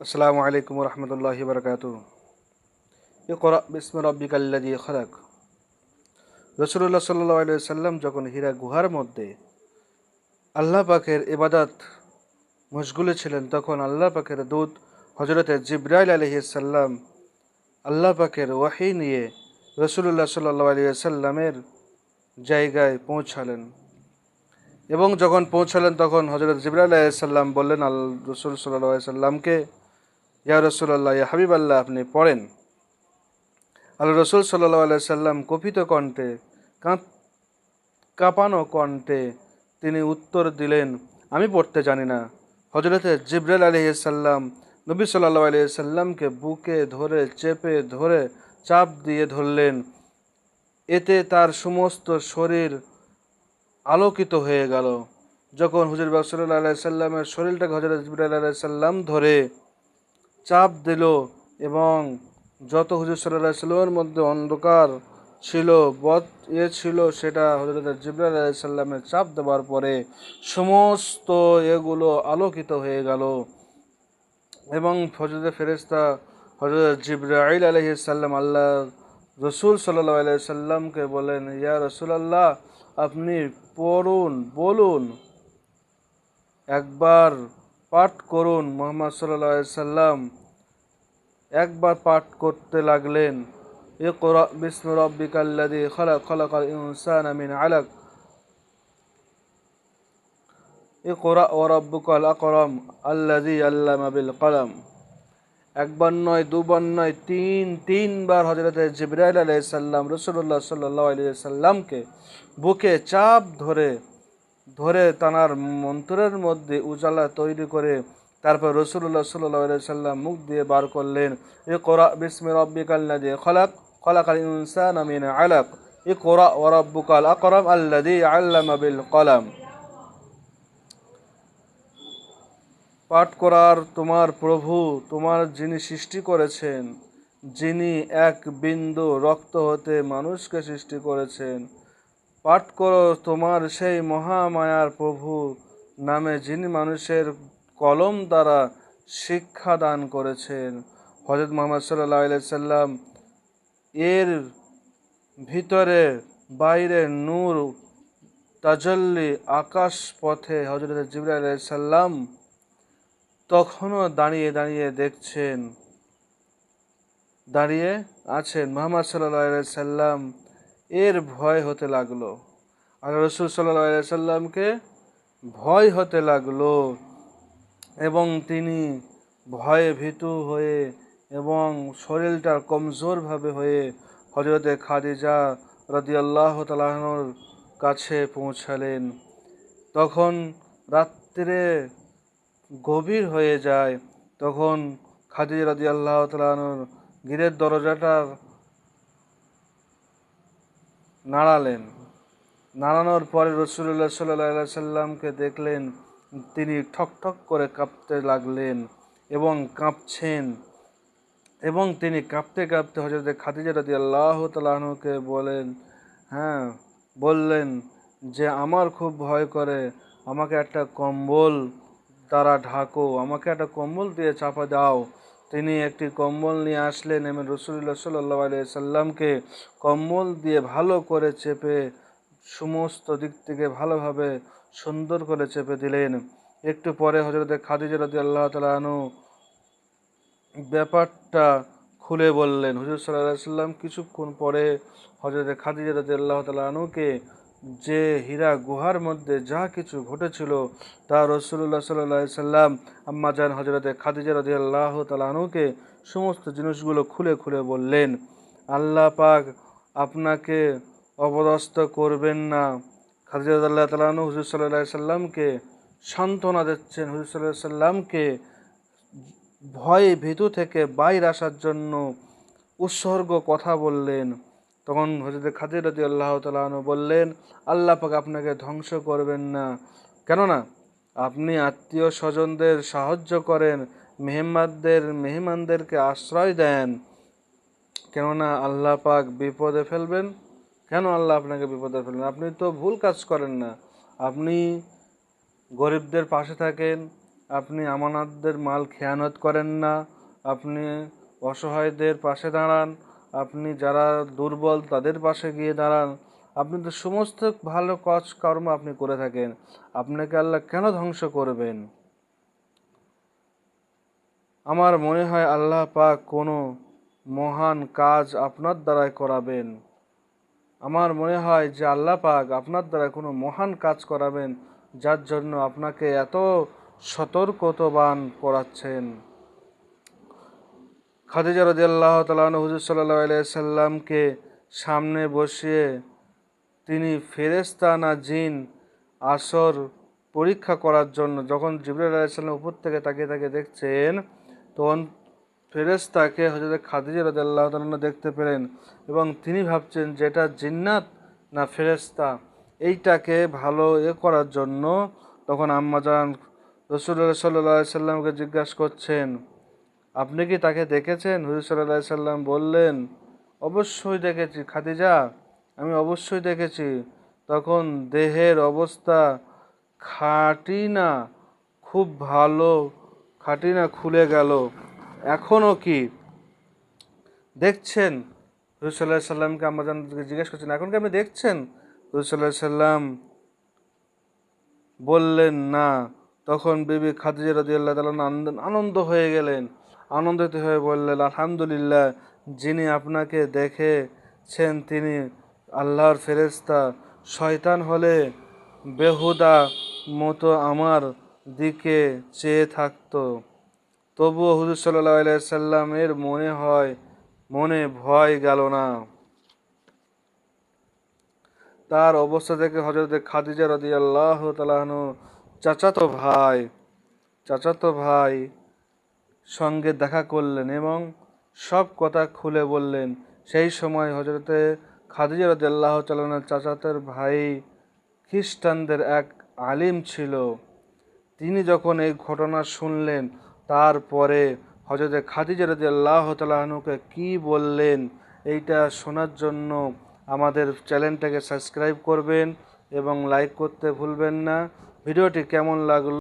আসসালামু আলাইকুম রহমতুল্লাহি বরকাত ইকরা বিসম রব্বিকাল্লাযী খালাক। রসুল্লাহ সাল্লাহ সাল্লাম যখন হীরা গুহার মধ্যে আল্লাহ পাকের ইবাদত মশগুলে ছিলেন, তখন আল্লাহ পাকের দূত হজরতে জিব্রাইল আলহি সাল্লাম আল্লাহ পাকের ওয়াহি নিয়ে রসুল্লাহ সাল্লাহ আলিয়া সাল্লামের জায়গায় পৌঁছালেন। এবং যখন পৌঁছালেন, তখন হজরত জিবরাল আলাইসাল্লাম বললেন আল রসুল সাল্লাহ সাল্লামকে ইয়া রসুল্লাহ ইয়া হাবিব আল্লাহ আপনি পড়েন। আল্লাহ রসুল সাল্লাহ আলাই সাল্লাম কপিত কণ্ঠে কাঁপানো কণ্ঠে তিনি উত্তর দিলেন, আমি পড়তে জানি না। হজরতে জিব্রাইল আলহিসাল্লাম নবী সাল্লাহ আলিয়াল্লামকে বুকে ধরে, চেপে ধরে চাপ দিয়ে ধরলেন। এতে তার সমস্ত শরীর আলোকিত হয়ে গেল। যখন হুজুর বাকসাল্লাহ আলাই সাল্লামের শরীরটাকে হজরত জিবরাইল আলাই সাল্লাম ধরে চাপ দিল এবং যত হুজুর সাল্লাহ সাল্লামের মধ্যে অন্ধকার ছিল, বদ ইয়ে ছিল, সেটা হজরত জিবরাইল আলাই সাল্লামের চাপ দেওয়ার পরে সমস্ত এগুলো আলোকিত হয়ে গেল। এবং হজরত ফেরেস্তা হজরত জিব্রাইল আলহি সাল্লাম আল্লাহ রসুল সাল্লাহ আলাই সাল্লামকে বলেন, ইয়া রসুল আল্লাহ আপনি পড়ুন, বলুন, একবার পাঠ করুন মোহাম্মদ সাল্লাহ সাল্লাম। একবার পাঠ করতে লাগলেন, ইকরা বিস্ম খালাক, খালাকাল ইনসানা মিন আলাক। ইকরা ওয়া আকরাম আল্লাযী আল্লামা বিল কলম। একবার নয়, দুবার নয়, তিন, তিনবার হজরত জিবরাইল আলাইহিস সাল্লাম রসুল্লাহ সাল্লাহ আলিয়া সাল্লামকে বুকে চাপ ধরে ধরে তানার মন্ত্রের মধ্যে উজালা তৈরি করে তারপর রসুল্লাহ সাল্লাহ সাল্লাম মুখ দিয়ে বার করলেন এ কোরা বিস্মি রব্বিকাল্লাদি খলাক খলাক আল ইনসান আমিন আলাক এ কোরা ও রব্বুকাল আকরাম আল্লাদি আল্লামা বিল কলাম। পাঠ করার তোমার প্রভু তোমার যিনি সৃষ্টি করেছেন, যিনি এক বিন্দু রক্ত হতে মানুষকে সৃষ্টি করেছেন, পাঠ করো তোমার সেই মহামায়ার প্রভু নামে যিনি মানুষের কলম দ্বারা শিক্ষা দান করেছেন। হজরত মোহাম্মদ সাল্লাহ সাল্লাম এর ভিতরে বাইরে নূর, তাজল্লি আকাশ পথে হজরত জিবরাইল সাল্লাম তখনও দাঁড়িয়ে দাঁড়িয়ে দেখছেন। দাঁড়িয়ে আছেন মোহাম্মদ সাল্লাহ সাল্লাম। এর ভয় হতে লাগল। আর রসুল সাল্লাহ সাল্লামকে ভয় হতে লাগল। এবং তিনি ভয়ে ভীতু হয়ে এবং শরীরটা কমজোরভাবে হয়ে হজরতে খাদিজা রদিয়াল্লাহ তালাহর কাছে পৌঁছালেন। তখন রাত্রে গভীর হয়ে যায়। তখন খাদিজা রাজি আল্লাহ তালানোর গিরের দরজাটার নাড়ালেন। নাড়ানোর পরে রসুল্লাহ সাল্লাহ সাল্লামকে দেখলেন তিনি ঠক ঠক করে কাঁপতে লাগলেন এবং কাঁপছেন এবং তিনি কাঁপতে কাঁপতে হজরত খাদিজা রাজি আল্লাহ তালাহকে বলেন হ্যাঁ বললেন যে আমার খুব ভয় করে, আমাকে একটা কম্বল দ্বারা ঢাকো, আমাকে একটা কম্বল দিয়ে চাপা দাও। তিনি একটি কম্বল নিয়ে আসলেন এবং রসুল্লাহ সাল্লাহ আলিয়া সাল্লামকে কম্বল দিয়ে ভালো করে চেপে সমস্ত দিক থেকে ভালোভাবে সুন্দর করে চেপে দিলেন। একটু পরে হজরত খাদিজা রাজি আল্লাহ তালু ব্যাপারটা খুলে বললেন। হুজুর সাল্লাম কিছুক্ষণ পরে হজরত খাদিজা রাজি আল্লাহ তালুকে যে হীরা গুহার মধ্যে যা কিছু ঘটেছিল তা রসুল্লাহ সাল্লাহ সাল্লাম, আম্মা জান হজরতে খাদিজা রাজি আল্লাহ তালুকে সমস্ত জিনিসগুলো খুলে খুলে বললেন, আল্লাহ পাক আপনাকে অপদস্থ করবেন না। খাদিজা আল্লাহ তালু হুজুর সাল্লাহ সাল্লামকে সান্ত্বনা দিচ্ছেন। হুজুর সাল্লাহ সাল্লামকে ভয়ে ভীতু থেকে বাইর আসার জন্য উৎসর্গ কথা বললেন। তখন হজরত খাদির রাজি আল্লাহ তালু বললেন, আল্লাহ পাক আপনাকে ধ্বংস করবেন না। কেননা আপনি আত্মীয় স্বজনদের সাহায্য করেন, মেহমানদের, মেহমানদেরকে আশ্রয় দেন। কেননা আল্লাহ পাক বিপদে ফেলবেন। কেন আল্লাহ আপনাকে বিপদে ফেলবেন? আপনি তো ভুল কাজ করেন না। আপনি গরিবদের পাশে থাকেন, আপনি আমানতদের মাল খেয়ানত করেন না, আপনি অসহায়দের পাশে দাঁড়ান, আপনি যারা দুর্বল তাদের পাশে গিয়ে দাঁড়ান। আপনি তো সমস্ত ভালো কাজ কর্ম আপনি করে থাকেন। আপনাকে আল্লাহ কেন ধ্বংস করবেন? আমার মনে হয় আল্লাহ পাক কোনো মহান কাজ আপনার দ্বারাই করাবেন। আমার মনে হয় যে আল্লাহ পাক আপনার দ্বারা কোনো মহান কাজ করাবেন, যার জন্য আপনাকে এত সতর্কতবান করাচ্ছেন। খাদিজা রদি আল্লাহ তালন হুজুর সাল্লাহ সাল্লামকে সামনে বসিয়ে তিনি ফেরেস্তা না জিন আসর পরীক্ষা করার জন্য যখন জিবরুল আলাইসাল্লাম উপর থেকে তাকিয়ে তাকে দেখছেন, তখন ফেরেস্তাকে হজরত খাদিজা রদি আল্লাহ তালন দেখতে পেলেন এবং তিনি ভাবছেন যে এটা জিন্নাত না ফেরেস্তা এইটাকে ভালো এ করার জন্য তখন আম্মাজান রসুল্লাহ সাল্লাহ সাল্লামকে জিজ্ঞাসা করছেন, আপনি কি তাকে দেখেছেন? হুজুর সাল্লাহ সাল্লাম বললেন, অবশ্যই দেখেছি খাদিজা, আমি অবশ্যই দেখেছি। তখন দেহের অবস্থা খাটি না, খুব ভালো, খাটি না খুলে গেল। এখনও কি দেখছেন? হুজুর সাল্লাহ সাল্লামকে আমরা জিজ্ঞেস করছেন, এখন কি আপনি দেখছেন? হুজুর সাল্লাহ সাল্লাম বললেন, না। তখন বিবি খাদিজা আল্লাহ আনন্দ হয়ে গেলেন। আনন্দিত হয়ে বললেন, আলহামদুলিল্লাহ, যিনি আপনাকে দেখেছেন তিনি আল্লাহর ফেরেস্তা শয়তান হলে বেহুদা মতো আমার দিকে চেয়ে থাকতো। তবুও হুজুর সাল্লাহ সাল্লামের মনে হয়, মনে ভয় গেল না। তার অবস্থা থেকে হজরত খাদিজা রদি আল্লাহ তালাহনু চাচাতো ভাই চাচাতো ভাই সঙ্গে দেখা করলেন এবং সব কথা খুলে বললেন। সেই সময় হজরতে খাদিজা রদি আল্লাহ তালানোর চাচাতের ভাই খ্রিস্টানদের এক আলিম ছিল। তিনি যখন এই ঘটনা শুনলেন তারপরে হজরতে খাদিজা রদি আল্লাহ তালাহনুকে কী বললেন, এইটা শোনার জন্য আমাদের চ্যানেলটাকে সাবস্ক্রাইব করবেন এবং লাইক করতে ভুলবেন না। ভিডিওটি কেমন লাগল?